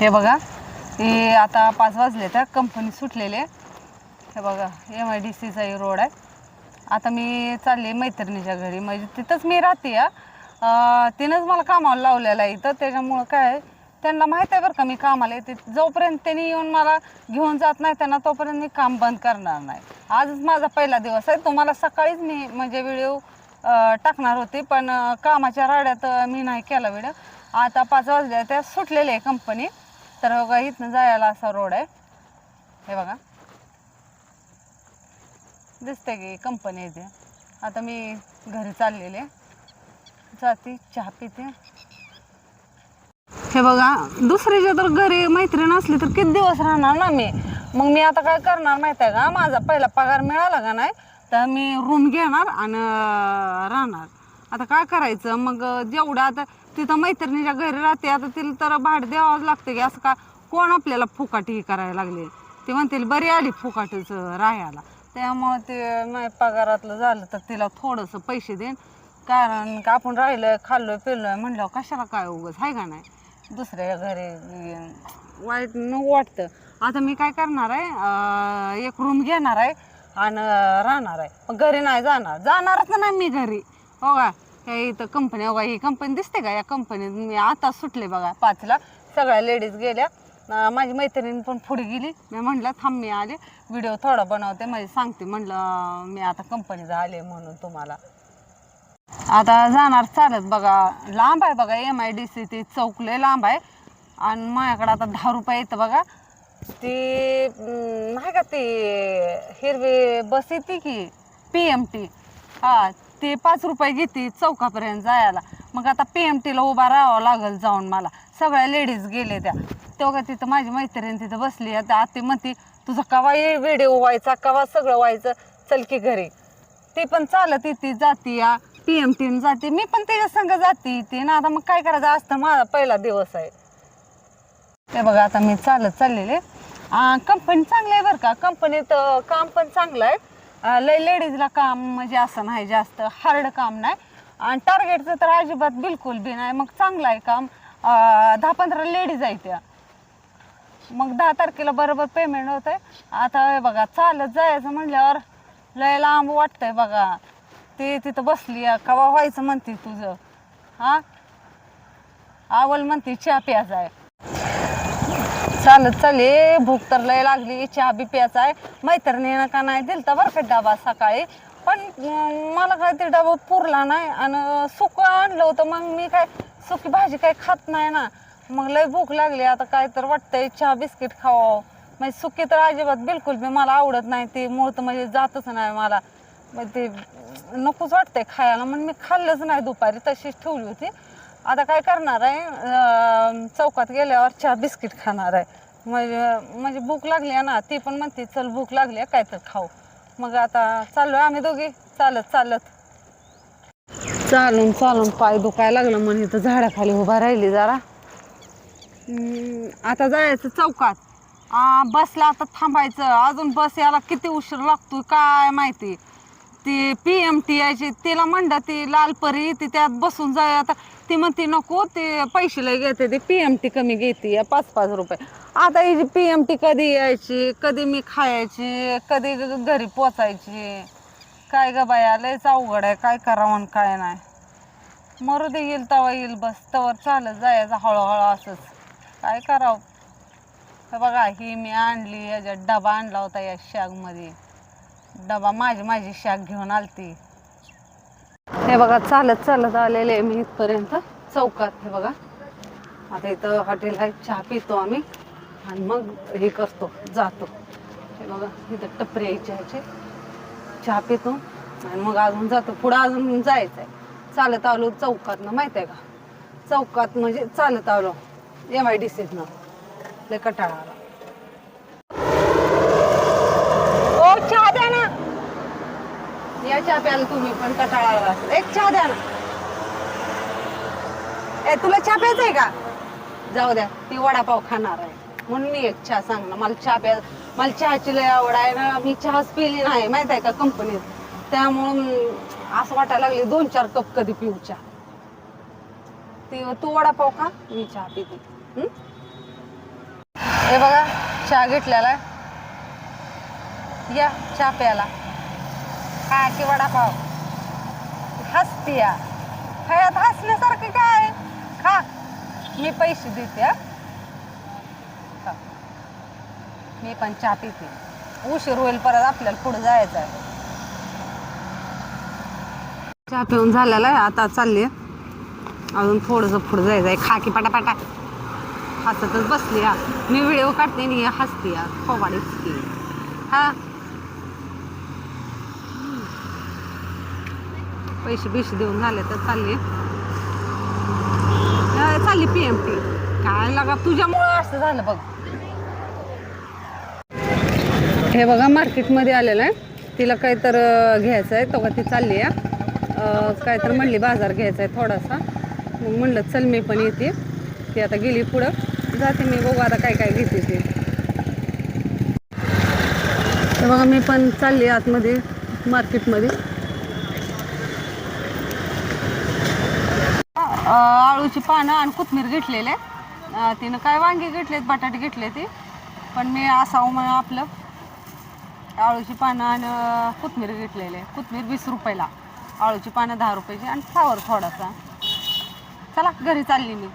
हे बघा. हे आता पाच वाजले तर कंपनी सुटलेले. हे बघा एम आय डी सीचा रोड आहे. आता मी चालले मैत्रिणीच्या घरी. म्हणजे तिथंच मी राहते या तिनंच मला कामाला लावलेलं आहे इथं. त्याच्यामुळं काय त्यांना माहीत आहे बरं का मी कामाला येते. जोपर्यंत त्यांनी येऊन मला घेऊन जात नाही त्यांना तोपर्यंत मी काम बंद करणार नाही. आजच माझा पहिला दिवस आहे. तुम्हाला सकाळीच मी म्हणजे व्हिडिओ टाकणार होते पण कामाच्या राड्यात मी नाही केला व्हिडिओ आता पाच वाजल्या त्या सुटलेल्या आहे कंपनी तर बघा इथनं जायला असा रोड आहे. हे बघा. दिसते की कंपनी येते आता मी घरी चाललेले जाते चहा पिते. हे बघा दुसऱ्याच्या तर घरी मैत्रीण असली तर किती दिवस राहणार ना मी? मग मी आता काय करणार माहिती आहे का? माझा पहिला पगार मिळाला का नाही तर मी रूम घेणार आणि राहणार. आता काय करायचं? मग जेवढं आता तिथं मैत्रिणीच्या घरी राहते आता तिला तर भाड द्यावंच लागते की असं का कोण आपल्याला फुकाटी करायला लागले? ते म्हणतील बरी आली फुकाटीच राहायला. त्यामुळं ते माझ्या पगारातलं झालं तर तिला थोडंसं पैसे देईन. कारण का आपण राहिलोय खाल्लोय पिलोय म्हणल्यावर कशाला काय उगच आहे का नाही? दुसऱ्या घरी वाईट नको वाटतं. आता मी काय करणार आहे एक रूम घेणार आहे आणि राहणार आहे. पण घरी नाही जाणार. जाणारच नाही मी घरी. हो का? हे इथं कंपनी हो ही कंपनी दिसते का या कंपनीत मी आता सुटले बघा पाचला. सगळ्या लेडीज गेल्या. अं, माझी मैत्रीण पण पुढे गेली. मी म्हटलं थांब मी आले. व्हिडिओ थोडा बनवते. म्हणजे सांगते म्हटलं मी आता कंपनीत आले म्हणून तुम्हाला. आता जाणार चालत बघा. लांब आहे बघा एम आय डी सी ते चौकले लांब आहे. आणि माझ्याकडे आता दहा रुपये येतं बघा. ती अं, नाही का ती हिरवी बस येते की पी एम टी हा ते पाच रुपये घेते चौकापर्यंत जायला. मग आता पी एम टीला उभा राहावं लागेल जाऊन मला. सगळ्या लेडीज गेले त्या. तेव्हा तिथं माझी मैत्रीण तिथं बसली. आता आती म्हणते तुझा कवा ये व्हिडिओ व्हायचा? कवा सगळं व्हायचं? चल की घरी. ती पण चालत येते जाती या. पी एम टीन जाते. मी पण त्याच्या संग जाते ते ना आता मग काय करायचं? असतं माझा पहिला दिवस आहे. ते बघा आता मी चालत चाललेले. कंपनी चांगली आहे बरं का? कंपनीत काम पण चांगलं आहे. अं, लय लेडीजला काम म्हणजे असं नाही जास्त हार्ड काम नाही. आणि टार्गेटचं तर अजिबात बिलकुल बी नाही. मग चांगलं आहे काम. अं, दहा पंधरा लेडीज आहे त्या. मग दहा तारखेला बरोबर पेमेंट होत आहे आता हे बघा चालत जायचं म्हणल्यावर लय लांब वाटतंय बघा. ते तिथं बसली आहे, कवा व्हायचं म्हणते तुझं. हा? आवल म्हणते चहा प्यायचा आहे. चालत चाले भूक तर लय लागली. चहा बी प्यायचा आहे. मैत्रिणीनं का नाही दिलता बरं का डबा सकाळी. पण मला काय ते डबा पुरला नाही आणि सुकं आणलं होतं. मग मी काय सुकी भाजी काय खात नाही ना. मग लय भूक लागली. आता काय तर वाटतंय चहा बिस्किट खावावं म्हणजे सुकी तर अजिबात बिलकुल बी मला आवडत नाही. ते मूळ तर म्हणजे जातच नाही मला. मग ते नकोच वाटतंय खायला. म्हणून मी खाल्लंच नाही दुपारी. तशीच ठेवली होती. आता काय करणार आहे? अं, चौकात गेल्यावर चहा बिस्किट खाणार आहे. म्हणजे म्हणजे भूक लागली आहे ना ती पण म्हणते चल भूक लागली आहे काय तर खाऊ. मग आता चाललो आम्ही दोघी. चालत चालत. चालून चालून पाय दुखायला लागलं म्हणे तर झाडाखाली उभा राहिली जरा. हम्म, आता जायचं चौकात. आ, बसला आता थांबायचं. अजून बस यायला किती उशीर लागतोय काय माहिती. ती पी एम टी यायची तिला म्हणलं ती लालपरी ती त्यात बसून जाय आता ती म्हणते नको ते पैसे लय घेते ते पी एम टी कमी घेते पाच पाच रुपये. आता ही पी एम टी कधी यायची कधी मी खायची कधी ग- घरी पोचायची काय ग बाया लयच अवघड आहे काय करावं काय नाही. मरू दे येईल तवा येईल बस तवर चालत जायचं हळूहळू असंच. काय करावं? बघा ही मी आणली याच्यात डबा आणला होता या शागमध्ये डबा माझी माझी शाक घेऊन आलती. हे बघा चालत चालत आलेले मी इथपर्यंत. चौकात हे बघा. आता इथं हॉटेल आहे चहा पितो आम्ही. आणि मग हे करतो जातो. हे बघा इथं टपरी यायची चहा पितो आणि मग अजून जातो. पुढं अजून जायचं आहे चालत आलो चौकातनं माहिती आहे का? चौकात म्हणजे चालत आलो. एम आय डी सीतनं लय कटाळा आला. चहा द्या ना. या चहा तुम्ही पण कटाळा एक चहा द्या ना. ए तुला चहा प्यायचा आहे का? जाऊ द्या ती वडापाव खाणार आहे. म्हणून मी एक चहा सांग ना मला चहा प्या मला चहाची लय आवड आहे ना मी चहाच पिली नाही माहीत आहे का कंपनीत? त्यामुळं असं वाटायला लागले दोन चार कप कधी पिऊ चहा. ती तू वडापाव खा मी चहा पिते. हं? हे बघा चहा घेतलेला आहे. या चहा प्यायला काय की वडापाव. हसती या. खयात हसण्यासारखं काय? खा. मी पैसे देते हा. मी पण चहा पिते. उशीर होईल परत आपल्याला पुढे जायचं आहे. चहा पिऊन झालेला आहे आता चालली. अजून थोडंसं पुढे जायचं आहे. खा की पटापटा. हसतच बसली हा मी व्हिडिओ काढते आणि हसते या. खोवाडीच की हा. पैसे बिशे देऊन झाले तर चालले. चालली पी एम टी काय लागा तुझ्यामुळं असं झालं बघ. हे बघा मार्केटमध्ये आलेलं आहे. तिला काय तर घ्यायचं आहे. तो का ती चालली आहे. काय तर म्हणली बाजार घ्यायचा आहे थोडासा. मग म्हणलं चल मी पण येते. ती आता गेली पुढं. जाते मी बघू आता काय काय घेते ते. तर बघा मी पण चालली आतमध्ये मार्केटमध्ये. आळूची पानं आणि कोथमीर घेतलेले. तिनं काय वांगे घेतलेत बटाटे घेतले ते. पण मी असावं म्हणून आपलं आळूची पानं आणि कोथमीर घेतलेले. कोथमीर वीस रुपयाला. आळूची पानं दहा रुपयाची आणि फ्लावर थोडासा. चला घरी चालली मी.